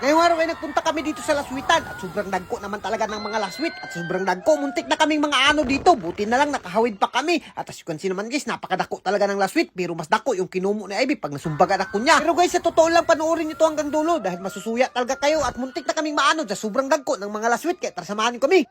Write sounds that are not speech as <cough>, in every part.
Ngayong araw ay nagpunta kami dito sa Laswitan at sobrang dagko naman talaga ng mga laswit at sobrang dagko. Muntik na kaming mga ano dito. Buti na lang nakahawid pa kami. At as you can see naman guys, napakadako talaga ng laswit. Pero mas dako yung kinumo ni Ivy pag nasumbagan ako niya. Pero guys, sa totoo lang panoorin nyo to hanggang dulo dahil masusuya talaga kayo at muntik na kaming maano sa sobrang dagko ng mga laswit. Kaya tara samahan kami.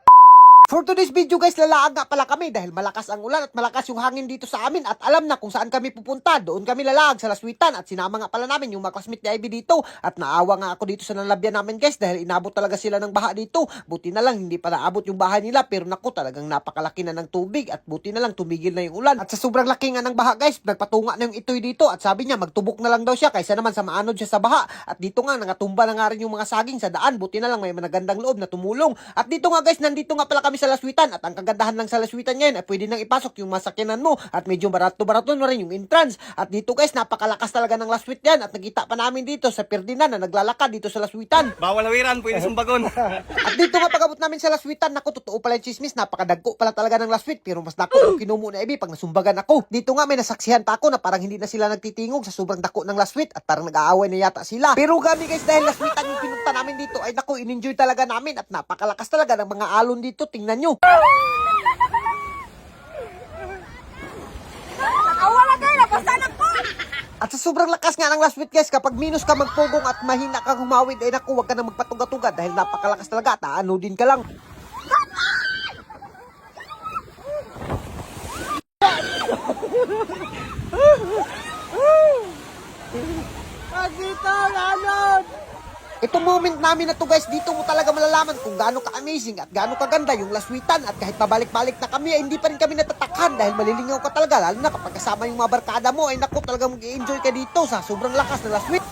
For today's video guys, lalaag nga pala kami dahil malakas ang ulan at malakas yung hangin dito sa amin at alam na kung saan kami pupunta. Doon kami lalaag sa Laswitan at sinama nga pala namin yung mga classmate ni Ivy dito at naawa nga ako dito sa nalabyan namin guys dahil inabot talaga sila ng baha dito. Buti na lang hindi pa naabot yung bahay nila pero naku talagang napakalaki na ng tubig at buti na lang tumigil na yung ulan. At sa sobrang laki nga ng baha guys, nagpatunga na yung itoy dito at sabi niya magtubok na lang daw siya kaysa naman sa maanod siya sa baha. At dito nga nangatumba na nga rin yung mga saging sa daan. Buti na lang may managandang loob na tumulong. At dito nga guys, nandito nga pala kami sa Laswitan at ang kagandahan lang sa Laswitan ngayon ay pwede nang ipasok yung masakyanan mo at medyo barato-barato na rin yung entrance. At dito guys, napakalakas talaga ng Laswit yan at nakita pa namin dito sa Ferdinand na naglalakad dito sa Laswitan. Bawal hawiran, pwede <laughs> sumbagon. At dito nga pag-abot namin sa Laswitan, naku, totoo pala yung chismis, napakadagko pala talaga ng Laswit, pero mas dako yung kinumo na Ebi pag nasumbagan ako. Dito nga may nasaksihan pa ako na parang hindi na sila nagtitingog sa sobrang dako ng Laswit at parang nag-aaway na yata sila. Pero kami guys, dahil Laswitan yung pinunta namin dito, ay naku, in-enjoy talaga namin at napakalakas talaga ng mga alon dito, tingnan nyo. Napasanak ko! At sa sobrang lakas nga ng last week guys, kapag minus ka magpugong at mahina kang humawid, ay naku, huwag ka na magpatuga-tuga dahil napakalakas talaga at aano din ka lang. Itong moment namin na to guys, dito mo talaga malalaman kung gaano ka-amazing at gaano kaganda yung laswitan at kahit pabalik-balik na kami ay hindi pa rin kami natatakhan dahil malilingaw ka talaga lalo na kapag kasama yung mga barkada mo ay naku talaga mag-enjoy ka dito sa sobrang lakas ng laswit.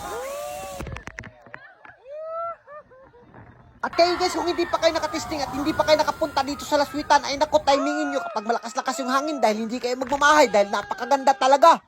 At kayo guys, kung hindi pa kayo nakatesting at hindi pa kayo nakapunta dito sa Laswitan, ay naku, timingin nyo kapag malakas-lakas yung hangin dahil hindi kayo magmamahay dahil napakaganda talaga.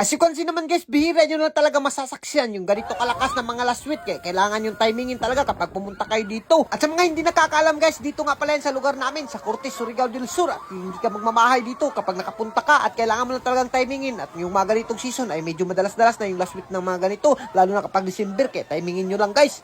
As you can see naman guys, bihira nyo na talaga masasaksiyan yung ganito kalakas ng mga laswit. Kaya kailangan yung timingin talaga kapag pumunta kayo dito. At sa mga hindi nakakaalam guys, dito nga pala yan sa lugar namin, sa Cortes, Surigao del Sur. At hindi ka magmamahay dito kapag nakapunta ka at kailangan mo na talagang timingin. At yung mga ganitong season ay medyo madalas-dalas na yung laswit ng mga ganito. Lalo na kapag December, kaya timingin nyo lang guys.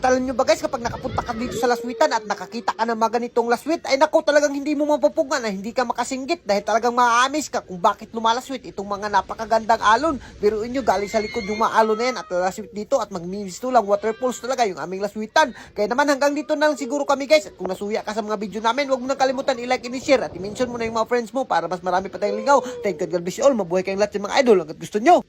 At alam nyo ba guys, kapag nakapunta ka dito sa laswitan at nakakita ka ng mga ganitong laswit, ay naku talagang hindi mo mapupungan na hindi ka makasinggit dahil talagang maaamis ka kung bakit lumalaswit itong mga napakagandang alon. Pero inyo galing sa likod yung mga alon na yan at laswit dito at magmimis to lang waterfalls talaga yung aming laswitan. Kaya naman hanggang dito na lang siguro kami guys. At kung nasuya ka sa mga video namin, huwag mo nang kalimutan i-like and i-share at i-mention mo na yung mga friends mo para mas marami pa tayong lingaw. Thank God, God bless you all. Mabuhay kayong lahat sa mga idol hanggat gusto nyo.